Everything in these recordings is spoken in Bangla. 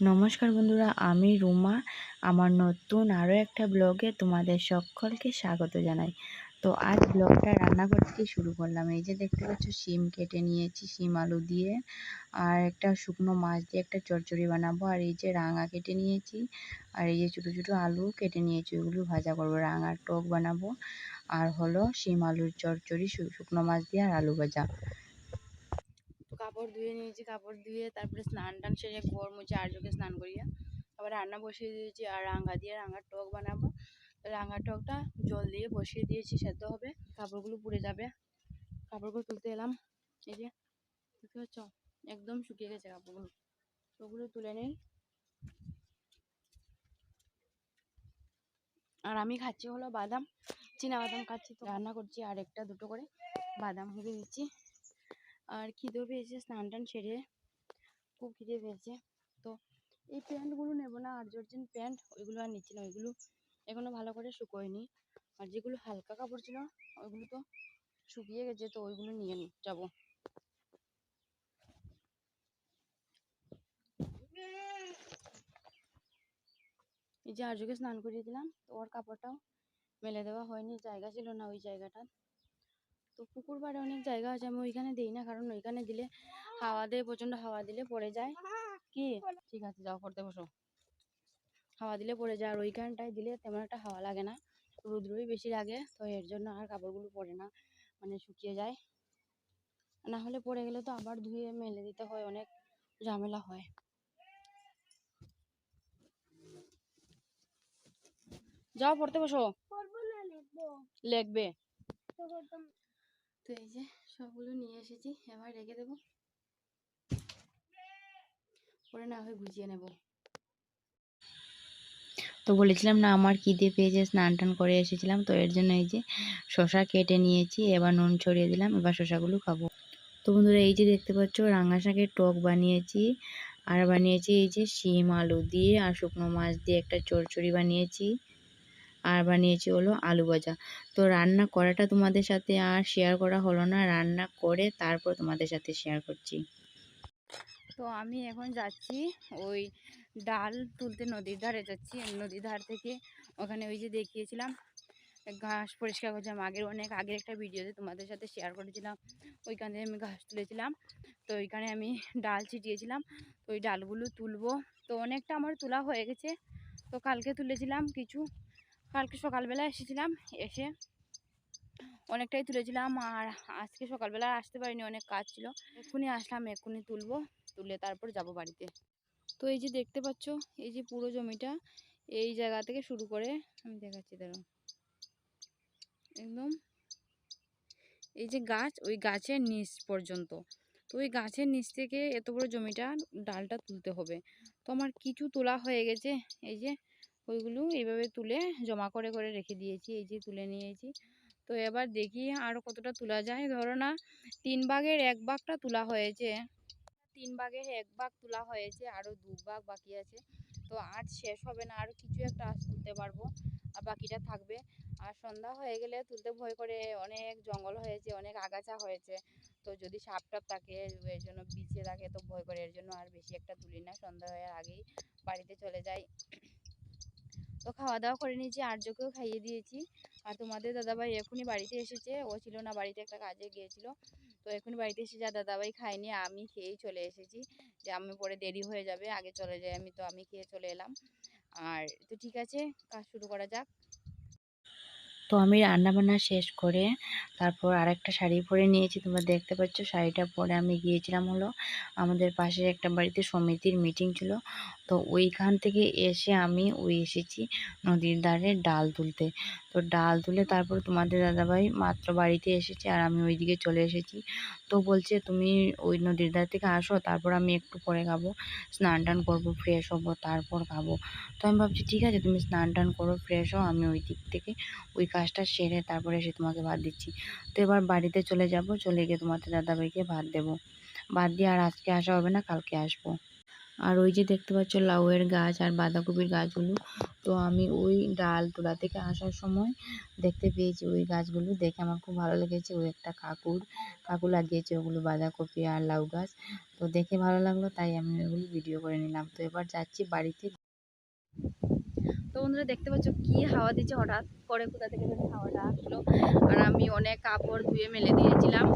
নমস্কার বন্ধুরা, আমি রুমা। আমার নতুন আরও একটা ব্লগে তোমাদের সকলকে স্বাগত জানাই। তো আজ ব্লগটা রান্না করতে শুরু করলাম? এই যে দেখতে পাচ্ছ, শিম কেটে নিয়েছি, শিম আলু দিয়ে। আর একটা শুকনো মাছ দিয়ে একটা চচ্চড়ি বানাবো। আর এই যে রাঙা কেটে নিয়েছি, আর এই যে ছোটো ছোটো আলু কেটে নিয়েছি, ওগুলো ভাজা করব। রাঙার টক বানাবো। আর হলো শিম আলুর চচ্চড়ি শুকনো মাছ দিয়ে আর আলু ভাজা। কাপড় ধুয়ে নিয়েছি, কাপড় ধুয়ে তারপরে স্নান টান সেরে ঘর মুছে আর্যকে স্নান করিয়ে আবার রান্না বসিয়ে দিয়েছি আর রাঙা দিয়ে রাঙার টক বানাবো। রাঙা টকটা জল দিয়ে বসিয়ে দিয়েছি, সেদ্ধ হবে, কাপড়গুলো পুড়ে যাবে। কাপড়গুলো তুলতে এলাম, এই যে, দেখতে পাচ্ছ? একদম শুকিয়ে গেছে কাপড়গুলো। ওগুলো তুলে নেই। আর আমি খাচ্ছি হলো বাদাম, চীনা বাদাম খাচ্ছি তো। রান্না করছি আর একটা দুটো করে বাদাম ভেজে দিচ্ছি। আর খিদেও পেয়েছে স্নান টান সেরে খুব খিদে পেয়েছে। তো এই প্যান্টগুলো নেব না আর জর্জিন প্যান্ট, ওইগুলো আর নিচ্ছি না, ওইগুলো এখনও ভালো করে শুকোয়নি। আর যেগুলো হালকা কাপড় ছিল, ওইগুলো তো শুকিয়ে গেছে, তো ওইগুলো নিয়ে যাব। এই যে আর্যকে স্নান করিয়ে দিলাম, তো ওর কাপড়টাও মেলে দেওয়া হয়নি, জায়গা ছিল না ওই জায়গাটা তো পুকুর পাড়ে অনেক জায়গা আছে আমি ওইখানে দিই না। কারণ ওইখানে দিলে হাওয়া দিয়ে প্রচণ্ড হাওয়া দিলে পড়ে যায়। কি? ঠিক আছে যাও পড়তে বসো। হাওয়া দিলে পড়ে যায় আর ওইখানটায় দিলে তেমন একটা হাওয়া লাগে না। রৌদ্রই বেশি লাগে তো এর জন্য আর কাপড়গুলো পরে না মানে শুকিয়ে যায়। না হলে পড়ে গেলে তো আবার ধুয়ে মেলে দিতে হয় অনেক ঝামেলা হয়। যাও পড়তে বসো। লিখবে। তো এই যে সবগুলো নিয়ে এসেছি, এবার রেখে দেবো। পরে না হয় গুছিয়ে নেব। তো বলেছিলাম না, আমার খিদে পেয়েছে স্নান টান করে এসেছিলাম, তো এর জন্য এই যে শশা কেটে নিয়েছি, এবার নুন ছড়িয়ে দিলাম, এবার শশাগুলো খাব। তো বন্ধুরা, এই যে দেখতে পাচ্ছ, রাঙা শাকের টক বানিয়েছি, আর বানিয়েছি এই যে শিম, আলু দিয়ে, আর শুকনো মাছ দিয়ে একটা চড়চড়ি বানিয়েছি। আর বানিয়েছি হলো আলু ভাজা। তো রান্না করাটা তোমাদের সাথে আর শেয়ার করা হলো না, রান্না করে তারপর তোমাদের সাথে শেয়ার করছি। তো আমি এখন যাচ্ছি ওই ডাল তুলতে নদীর ধারে যাচ্ছি। নদীর ধার থেকে ওখানে ওই যে দেখিয়েছিলাম, ঘাস পরিষ্কার করছিলাম। আগের অনেক, আগের একটা ভিডিওতে তোমাদের সাথে শেয়ার করেছিলাম। ওইখান ওইখানে আমি ঘাস তুলেছিলাম। তো ওইখানে আমি ডাল ছিটিয়েছিলাম। তো ওই ডালগুলো তুলবো। তো অনেকটা আমার তোলা হয়ে গেছে। তো কালকে তুলেছিলাম কিছু। কালকে সকালবেলা এসেছিলাম, এসে অনেকটাই তুলেছিলাম আর আজকে সকালবেলা আসতে পারিনি, অনেক কাজ ছিল। এক্ষুনি আসলাম, এক্ষুনি তুলবো, তুলে তারপর যাব বাড়িতে। তো এই যে দেখতে পাচ্ছ, এই যে পুরো জমিটা এই জায়গা থেকে শুরু করে, আমি দেখাচ্ছি ধরো একদম এই যে গাছ, ওই গাছের নিচ পর্যন্ত। তো ওই গাছের নিচ থেকে এত বড় জমিটা, ডালটা তুলতে হবে। তো আমার কিছু তোলা হয়ে গেছে, এই যে ওইগুলো এইভাবে তুলে জমা করে করে রেখে দিয়েছি। এই যে তুলে নিয়েছি। তো এবার দেখি আরও কতটা তোলা যায়। ধরো না, তিন ভাগের এক ভাগটা তোলা হয়েছে। তিন ভাগের এক ভাগ তোলা হয়েছে আরও দু ভাগ বাকি আছে। তো আজ শেষ হবে না আরও কিছু একটা আজ তুলতে পারব। আর বাকিটা থাকবে। আর সন্ধ্যা হয়ে গেলে তুলতে ভয় করে অনেক জঙ্গল হয়েছে, অনেক আগাছা হয়েছে। তো যদি সাপ টাপ থাকে, এর জন্য বিছিয়ে থাকে, তো ভয় করে। এর জন্য আর বেশি একটা তুলি না। সন্ধ্যা হয়ে আগেই বাড়িতে চলে যাই। তো খাওয়া দাওয়া করে নিয়েছি আর্যকেও খাইয়ে দিয়েছি। আর তোমাদের দাদাভাই এখনই বাড়িতে এসেছে। ও ছিল না বাড়িতে, একটা কাজে গিয়েছিল। তো এখনই বাড়িতে এসে যা দাদাভাই খায়নি, আমি খেয়েই চলে এসেছি। যে আমি পরে দেরি হয়ে যাবে, আগে চলে যাই, আমি তো আমি খেয়ে চলে এলাম। আর তো ঠিক আছে, কাজ শুরু করা যাক। তো আমি রান্নাবান্না শেষ করে তারপর আরেকটা শাড়ি পরে নিয়েছি। তোমরা দেখতে পাচ্ছ শাড়িটা পরে আমি গিয়েছিলাম হলো আমাদের পাশে একটা বাড়িতে সমিতির মিটিং ছিল। তো ওইখান থেকে এসে আমি ওই এসেছি নদীর ধারে ডাল তুলতে। তো ডাল তুলে তারপর তোমাদের দাদাভাই মাত্র বাড়িতে এসেছে আর আমি ওইদিকে চলে এসেছি। তো বলছে, তুমি ওই নদীর ধার থেকে আসো, তারপর আমি একটু পরে খাব। স্নান টান করব ফ্রেশ হব, তারপর খাব। তো আমি ভাবছি, ঠিক আছে, তুমি স্নান টান করো ফ্রেশ হও, আমি ওই দিক থেকে ওই কাজটা সেরে তারপরে এসে তোমাকে ভাত দিচ্ছি। তো এবার বাড়িতে চলে যাব, চলে গিয়ে তোমাদের দাদাভাইকে ভাত দেবো। ভাত দিয়ে আর আজকে আসা হবে না, কালকে আসব। আর ওই যে দেখতে পাচ্ছ লাউয়ের গাছ আর বাঁধাকপির গাছগুলো, তো আমি ওই ডাল তোলা থেকে আসার সময় দেখতে পেয়েছি ওই গাছগুলো, দেখে আমার খুব ভালো লেগেছে। ওই একটা কাকুর, কাকু লাগিয়েছে ওগুলো বাঁধাকপি আর লাউ গাছ। তো দেখে ভালো লাগল, তাই আমি ওগুলো ভিডিও করে নিলাম। তো এবার যাচ্ছি বাড়িতে। তো বন্ধুরা দেখতে পাচ্ছ কি হাওয়া দিচ্ছে হঠাৎ করে কোথা থেকে জানি হাওয়াটা আসলো। আর আমি অনেক কাপড় ধুয়ে মেলে দিয়েছিলাম।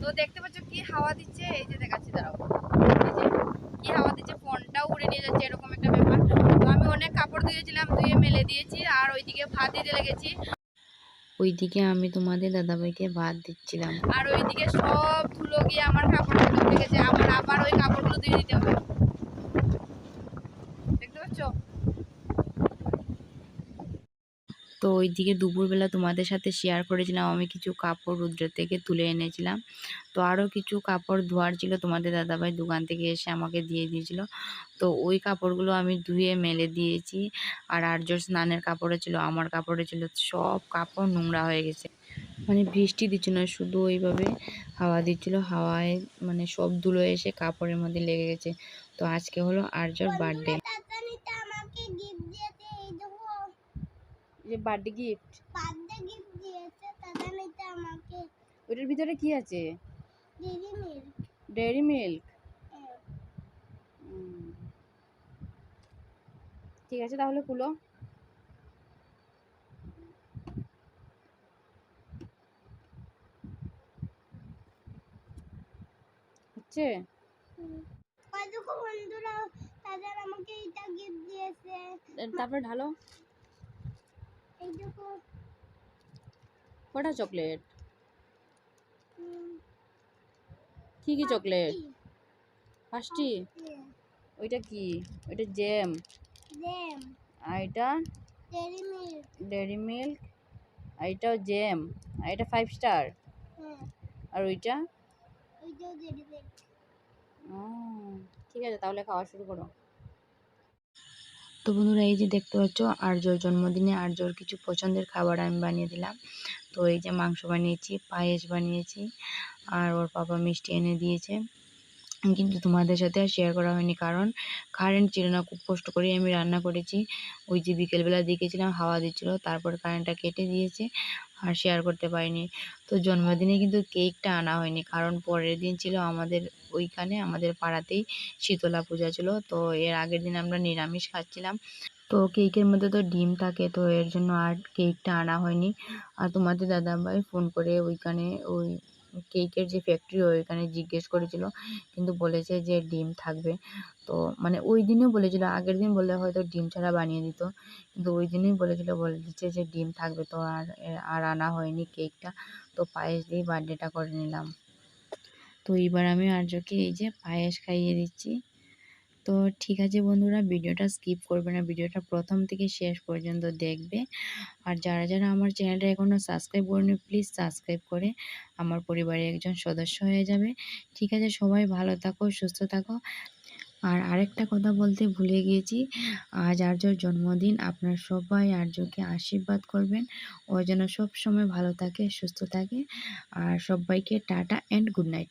তো দেখতে পাচ্ছ কি হাওয়া দিচ্ছে? এই যে দেখাচ্ছি দাঁড়াও। কি হাওয়া দিচ্ছে ফোনটাও উড়ে নিয়ে যাচ্ছে এরকম একটা ব্যাপার। তো আমি অনেক কাপড় ধুয়েছিলাম ধুয়ে মেলে দিয়েছি আর ওইদিকে ভাত দিতে লেগেছি। ওইদিকে আমি তোমাদের দাদাভাইকে ভাত দিচ্ছিলাম। আর ওইদিকে সব ধুলো গিয়ে আমার কাপড় ধুতে গেছে আমার আবার ওই কাপড়গুলো ধুয়ে দিতে হবে। পাচ্ছ তো ওইদিকে দুপুরবেলা তোমাদের সাথে শেয়ার করেছিলাম, আমি কিছু কাপড় রুদ্র থেকে তুলে এনেছিলাম। তো আরও কিছু কাপড় ধোয়ার ছিল, তোমাদের দাদাভাই দোকান থেকে এসে আমাকে দিয়ে দিয়েছিল। তো ওই কাপড়গুলো আমি ধুয়ে মেলে দিয়েছি, আর আর্যর স্নানের কাপড়ও ছিল, আমার কাপড়ে ছিল, সব কাপড় নোংরা হয়ে গেছে। মানে বৃষ্টি দিচ্ছিল না, শুধু ওইভাবে হাওয়া দিচ্ছিল, হাওয়ায় মানে সব ধুলো এসে কাপড়ের মধ্যে লেগে গেছে। তো আজকে হলো আর্যর বার্থডে আমাকে গিফট দিয়েছে এই দেখো যে বার্থডে গিফট বার্থডে গিফট দিয়েছে তাতানিটা আমাকে ওটার ভিতরে কি আছে? দিদি মিল্ক ডেয়ারি মিল্ক ঠিক আছে তাহলে খুলো। হচ্ছে? বন্ধুরা তাদের আমাকে এটা গিফট দিয়েছে। তারপরে ঢালো। এই দেখো কটা চকলেট? কি কি চকলেট? পাঁচটি। ওইটা কি? ওইটা জ্যাম জ্যাম আর এটা? ডেরি মিল্ক ডেয়ারি মিল্ক আর এটাও জ্যাম আর এটা ফাইভ স্টার হ্যাঁ। আর ওইটা? ওইটাও ডেরি মিল্ক ও, ঠিক আছে তাহলে খাওয়া শুরু করো। তো বন্ধুরা এই যে দেখতে পাচ্ছ, আর্যর জন্মদিনে আর্যর কিছু পছন্দের খাবার আমি বানিয়ে দিলাম। তো এই যে মাংস বানিয়েছি, পায়েস বানিয়েছি, আর ওর পাপা মিষ্টি এনে দিয়েছে। কিন্তু তোমাদের সাথে আর শেয়ার করা হয়নি, কারণ কারেন্ট ছিল না, খুব কষ্ট করে আমি রান্না করেছি। ওই যে বিকেলবেলা দেখেছিলাম হাওয়া দিচ্ছিল, তারপর কারেন্টটা কেটে দিয়েছে। আর শেয়ার করতে পারিনি। তো জন্মদিনে কিন্তু কেকটা আনা হয়নি। কারণ পরের দিন ছিল আমাদের ওইখানে, আমাদের পাড়াতেই শীতলা পূজা ছিল। তো এর আগের দিন আমরা নিরামিষ খাচ্ছিলাম। তো কেকের মধ্যে তো ডিম থাকে, তো এর জন্য আর কেকটা আনা হয়নি। আর তোমাদের দাদাভাই ফোন করে ওইখানে ওই কেকের যে ফ্যাক্টরি ওইখানে জিজ্ঞেস করেছিল, কিন্তু বলেছে যে ডিম থাকবে। তো মানে ওই দিনে বলেছিল, আগের দিন বললে হয়তো ডিম ছাড়া বানিয়ে দিত, কিন্তু ওই দিনই বলেছিল, বলে দিচ্ছে যে ডিম থাকবে তো আর আর আনা হয়নি কেকটা। তো পায়েস দিয়েই বার্থডেটা করে নিলাম। তো এইবার আমি আর্যকে এই যে পায়েস খাইয়ে দিচ্ছি তো ঠিক আছে বন্ধুরা, ভিডিওটা স্কিপ করবে না, ভিডিওটা প্রথম থেকে শেষ পর্যন্ত দেখবে। আর যারা যারা আমার চ্যানেলটা এখনও সাবস্ক্রাইব করেনি প্লিজ সাবস্ক্রাইব করে আমার পরিবারের একজন সদস্য হয়ে যাবে। ঠিক আছে, সবাই ভালো থাকো, সুস্থ থাকো। আর আরেকটা কথা বলতে ভুলে গিয়েছি, আজ আর্যর জন্মদিন, আপনার সবাই আর্যকে আশীর্বাদ করবেন। ও যেন সব সময় ভালো থাকে, সুস্থ থাকে। আর সবাইকে টাটা অ্যান্ড গুড নাইট